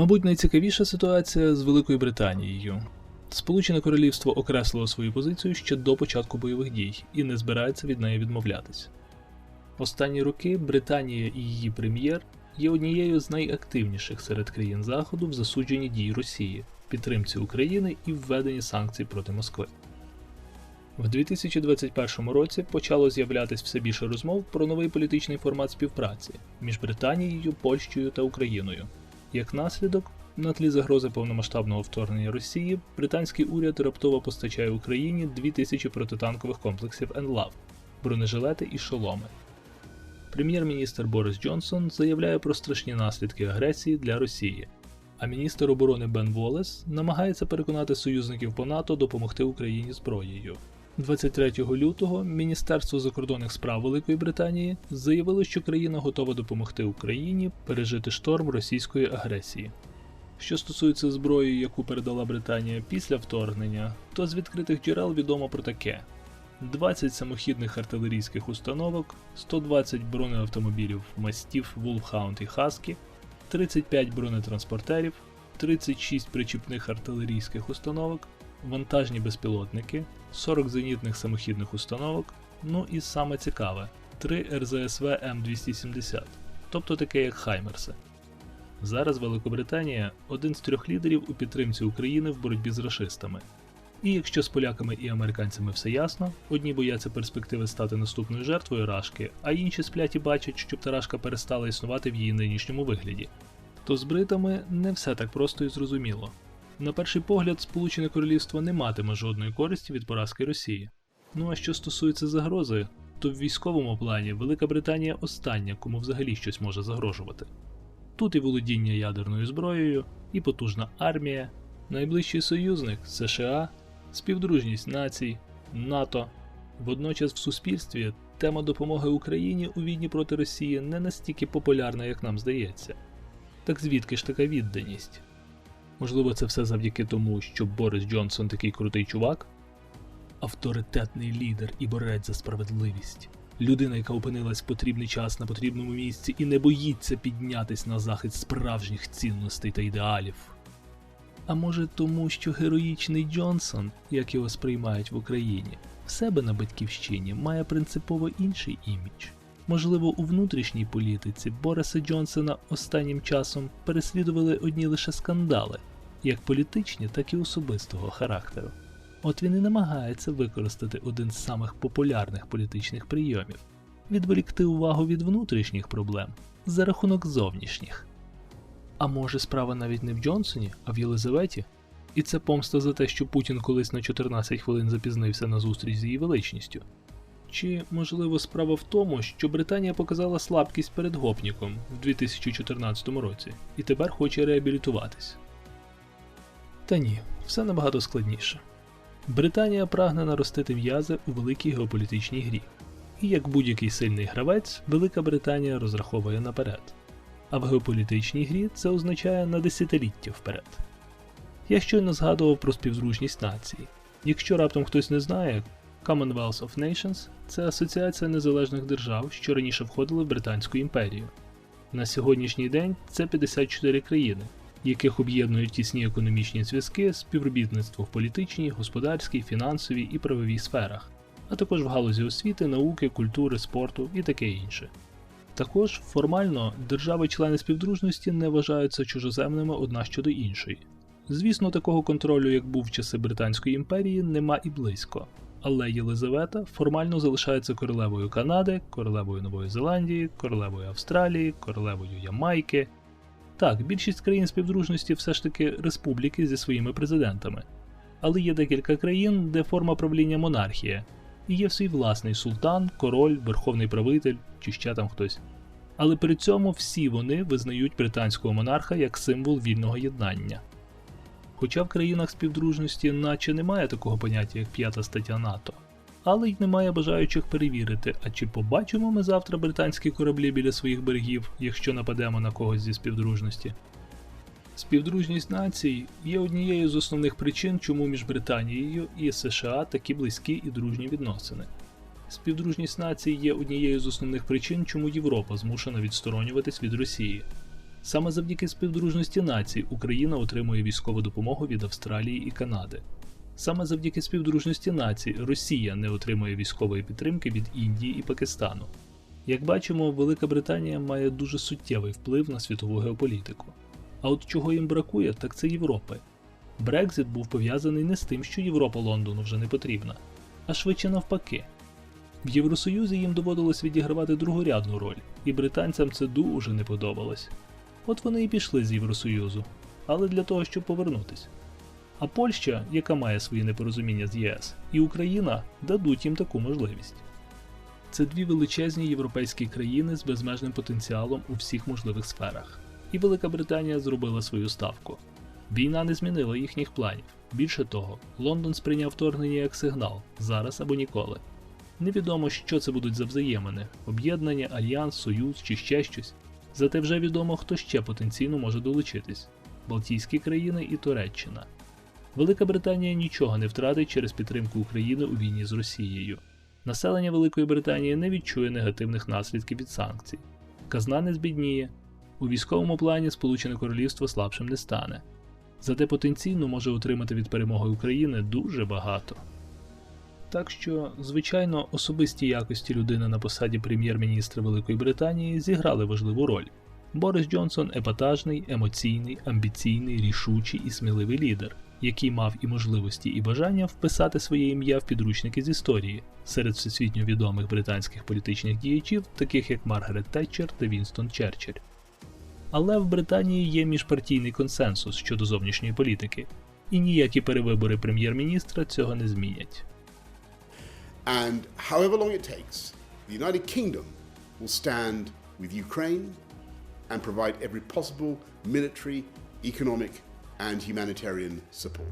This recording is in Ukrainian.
Мабуть, найцікавіша ситуація з Великою Британією. Сполучене Королівство окреслило свою позицію ще до початку бойових дій і не збирається від неї відмовлятись. Останні роки Британія і її прем'єр є однією з найактивніших серед країн Заходу в засудженні дій Росії, підтримці України і введенні санкцій проти Москви. В 2021 році почало з'являтись все більше розмов про новий політичний формат співпраці між Британією, Польщею та Україною. Як наслідок, на тлі загрози повномасштабного вторгнення Росії, британський уряд раптово постачає Україні 2000 протитанкових комплексів НЛАВ, бронежилети і шоломи. Прем'єр-міністр Борис Джонсон заявляє про страшні наслідки агресії для Росії, а міністр оборони Бен Волес намагається переконати союзників по НАТО допомогти Україні зброєю. 23 лютого Міністерство закордонних справ Великої Британії заявило, що країна готова допомогти Україні пережити шторм російської агресії. Що стосується зброї, яку передала Британія після вторгнення, то з відкритих джерел відомо про таке: 20 самохідних артилерійських установок, 120 бронеавтомобілів мастів Wolfhound і Husky, 35 бронетранспортерів, 36 причіпних артилерійських установок, вантажні безпілотники, 40 зенітних самохідних установок, ну і саме цікаве 3 РЗСВ М270, тобто таке як Хаймерси. Зараз Великобританія один з трьох лідерів у підтримці України в боротьбі з рашистами. І якщо з поляками і американцями все ясно, одні бояться перспективи стати наступною жертвою рашки, а інші сплять і бачать, щоб тарашка перестала існувати в її нинішньому вигляді. То з бритами не все так просто і зрозуміло. На перший погляд, Сполучене Королівство не матиме жодної користі від поразки Росії. Ну а що стосується загрози, то в військовому плані Велика Британія остання, кому взагалі щось може загрожувати. Тут і володіння ядерною зброєю, і потужна армія, найближчий союзник США, співдружність націй, НАТО. Водночас в суспільстві тема допомоги Україні у війні проти Росії не настільки популярна, як нам здається. Так звідки ж така відданість? Можливо, це все завдяки тому, що Борис Джонсон такий крутий чувак? Авторитетний лідер і борець за справедливість. Людина, яка опинилась в потрібний час на потрібному місці і не боїться піднятись на захист справжніх цінностей та ідеалів. А може тому, що героїчний Джонсон, як його сприймають в Україні, в себе на батьківщині має принципово інший імідж. Можливо, у внутрішній політиці Бориса Джонсона останнім часом переслідували одні лише скандали, як політичні, так і особистого характеру. От він і намагається використати один з самих популярних політичних прийомів відволікти увагу від внутрішніх проблем за рахунок зовнішніх. А може справа навіть не в Джонсоні, а в Єлизаветі? І це помста за те, що Путін колись на 14 хвилин запізнився на зустріч з її величністю. Чи, можливо, справа в тому, що Британія показала слабкість перед гопніком в 2014 році і тепер хоче реабілітуватись? Та ні, все набагато складніше. Британія прагне наростити м'язи у великій геополітичній грі, і як будь-який сильний гравець, Велика Британія розраховує наперед. А в геополітичній грі це означає на десятиліття вперед. Я щойно згадував про співзручність націй. Якщо раптом хтось не знає, Commonwealth of Nations це асоціація незалежних держав, що раніше входили в Британську імперію. На сьогоднішній день це 54 країни, яких об'єднують тісні економічні зв'язки, співробітництво в політичній, господарській, фінансовій і правовій сферах, а також в галузі освіти, науки, культури, спорту і таке інше. Також формально держави-члени співдружності не вважаються чужоземними одна щодо іншої. Звісно, такого контролю, як був в часи Британської імперії, нема і близько. Але Єлизавета формально залишається королевою Канади, королевою Нової Зеландії, королевою Австралії, королевою Ямайки. Так, більшість країн співдружності все ж таки республіки зі своїми президентами. Але є декілька країн, де форма правління монархія, і є свій власний султан, король, верховний правитель чи ще там хтось. Але при цьому всі вони визнають британського монарха як символ вільного єднання. Хоча в країнах співдружності наче немає такого поняття, як п'ята стаття НАТО, але й немає бажаючих перевірити, а чи побачимо ми завтра британські кораблі біля своїх берегів, якщо нападемо на когось зі співдружності. Співдружність націй є однією з основних причин, чому між Британією і США такі близькі і дружні відносини. Співдружність націй є однією з основних причин, чому Європа змушена відсторонюватись від Росії. Саме завдяки співдружності націй Україна отримує військову допомогу від Австралії і Канади. Саме завдяки співдружності націй Росія не отримує військової підтримки від Індії і Пакистану. Як бачимо, Велика Британія має дуже суттєвий вплив на світову геополітику. А от чого їм бракує, так це Європи. Брекзит був пов'язаний не з тим, що Європа Лондону вже не потрібна, а швидше навпаки. В Євросоюзі їм доводилось відігравати другорядну роль, і британцям це дуже не подобалось. От вони і пішли з Євросоюзу, але для того, щоб повернутись. А Польща, яка має свої непорозуміння з ЄС, і Україна дадуть їм таку можливість. Це дві величезні європейські країни з безмежним потенціалом у всіх можливих сферах. І Велика Британія зробила свою ставку. Війна не змінила їхніх планів. Більше того, Лондон сприйняв вторгнення як сигнал зараз або ніколи. Невідомо, що це будуть за взаємини об'єднання, альянс, союз чи ще щось. Зате вже відомо, хто ще потенційно може долучитись Балтійські країни і Туреччина. Велика Британія нічого не втратить через підтримку України у війні з Росією. Населення Великої Британії не відчує негативних наслідків від санкцій. Казна не збідніє. У військовому плані Сполучене Королівство слабшим не стане. Зате потенційно може отримати від перемоги України дуже багато. Так що, звичайно, особисті якості людини на посаді прем'єр-міністра Великої Британії зіграли важливу роль. Борис Джонсон епатажний, емоційний, амбіційний, рішучий і сміливий лідер, який мав і можливості, і бажання вписати своє ім'я в підручники з історії серед всесвітньо відомих британських політичних діячів, таких як Маргарет Тетчер та Вінстон Черчилль. Але в Британії є міжпартійний консенсус щодо зовнішньої політики, і ніякі перевибори прем'єр-міністра цього не змінять. And however long it takes, the United Kingdom will stand with Ukraine and provide every possible military, economic, and humanitarian support.